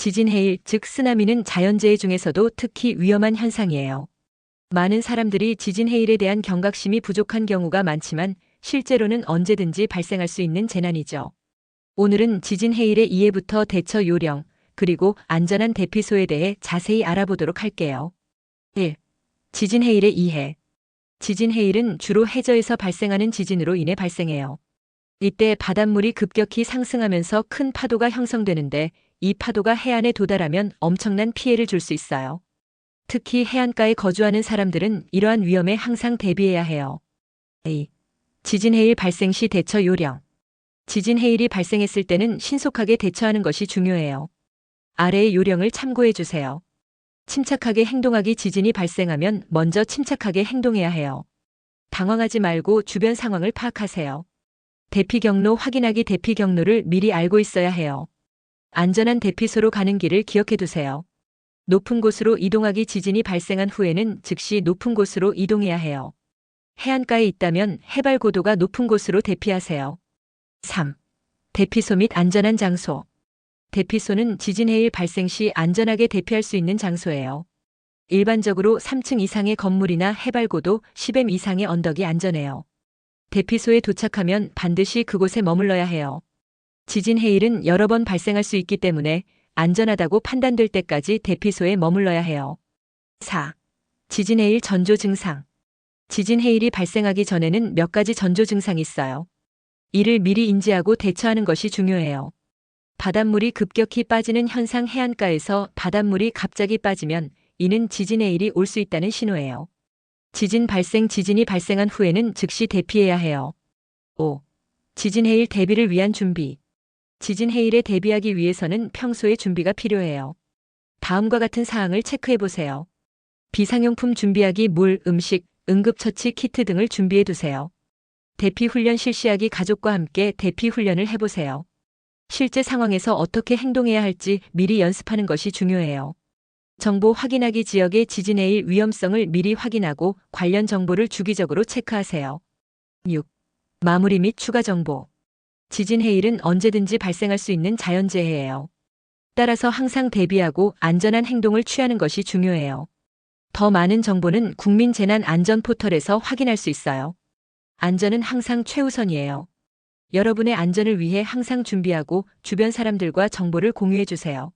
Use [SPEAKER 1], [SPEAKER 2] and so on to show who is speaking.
[SPEAKER 1] 지진 해일, 즉 쓰나미는 자연재해 중에서도 특히 위험한 현상이에요. 많은 사람들이 지진 해일에 대한 경각심이 부족한 경우가 많지만 실제로는 언제든지 발생할 수 있는 재난이죠. 오늘은 지진 해일의 이해부터 대처 요령, 그리고 안전한 대피소에 대해 자세히 알아보도록 할게요. 1. 지진 해일의 이해. 지진 해일은 주로 해저에서 발생하는 지진으로 인해 발생해요. 이때 바닷물이 급격히 상승하면서 큰 파도가 형성되는데 이 파도가 해안에 도달하면 엄청난 피해를 줄 수 있어요. 특히 해안가에 거주하는 사람들은 이러한 위험에 항상 대비해야 해요. A. 지진 해일 발생 시 대처 요령. 지진 해일이 발생했을 때는 신속하게 대처하는 것이 중요해요. 아래의 요령을 참고해 주세요. 침착하게 행동하기 지진이 발생하면 먼저 침착하게 행동해야 해요. 당황하지 말고 주변 상황을 파악하세요. 대피 경로 확인하기 대피 경로를 미리 알고 있어야 해요. 안전한 대피소로 가는 길을 기억해 두세요. 높은 곳으로 이동하기 지진이 발생한 후에는 즉시 높은 곳으로 이동해야 해요. 해안가에 있다면 해발 고도가 높은 곳으로 대피하세요. 3. 대피소 및 안전한 장소. 대피소는 지진 해일 발생 시 안전하게 대피할 수 있는 장소예요. 일반적으로 3층 이상의 건물이나 해발 고도 10m 이상의 언덕이 안전해요. 대피소에 도착하면 반드시 그곳에 머물러야 해요. 지진 해일은 여러 번 발생할 수 있기 때문에 안전하다고 판단될 때까지 대피소에 머물러야 해요. 4. 지진 해일 전조 증상. 지진 해일이 발생하기 전에는 몇 가지 전조 증상이 있어요. 이를 미리 인지하고 대처하는 것이 중요해요. 바닷물이 급격히 빠지는 현상 해안가에서 바닷물이 갑자기 빠지면 이는 지진 해일이 올 수 있다는 신호예요. 지진 발생 지진이 발생한 후에는 즉시 대피해야 해요. 5. 지진 해일 대비를 위한 준비. 지진 해일에 대비하기 위해서는 평소에 준비가 필요해요. 다음과 같은 사항을 체크해 보세요. 비상용품 준비하기 물, 음식, 응급처치 키트 등을 준비해 두세요. 대피 훈련 실시하기 가족과 함께 대피 훈련을 해보세요. 실제 상황에서 어떻게 행동해야 할지 미리 연습하는 것이 중요해요. 정보 확인하기 지역의 지진 해일 위험성을 미리 확인하고 관련 정보를 주기적으로 체크하세요. 6. 마무리 및 추가 정보. 지진 해일은 언제든지 발생할 수 있는 자연재해예요. 따라서 항상 대비하고 안전한 행동을 취하는 것이 중요해요. 더 많은 정보는 국민재난안전포털에서 확인할 수 있어요. 안전은 항상 최우선이에요. 여러분의 안전을 위해 항상 준비하고 주변 사람들과 정보를 공유해 주세요.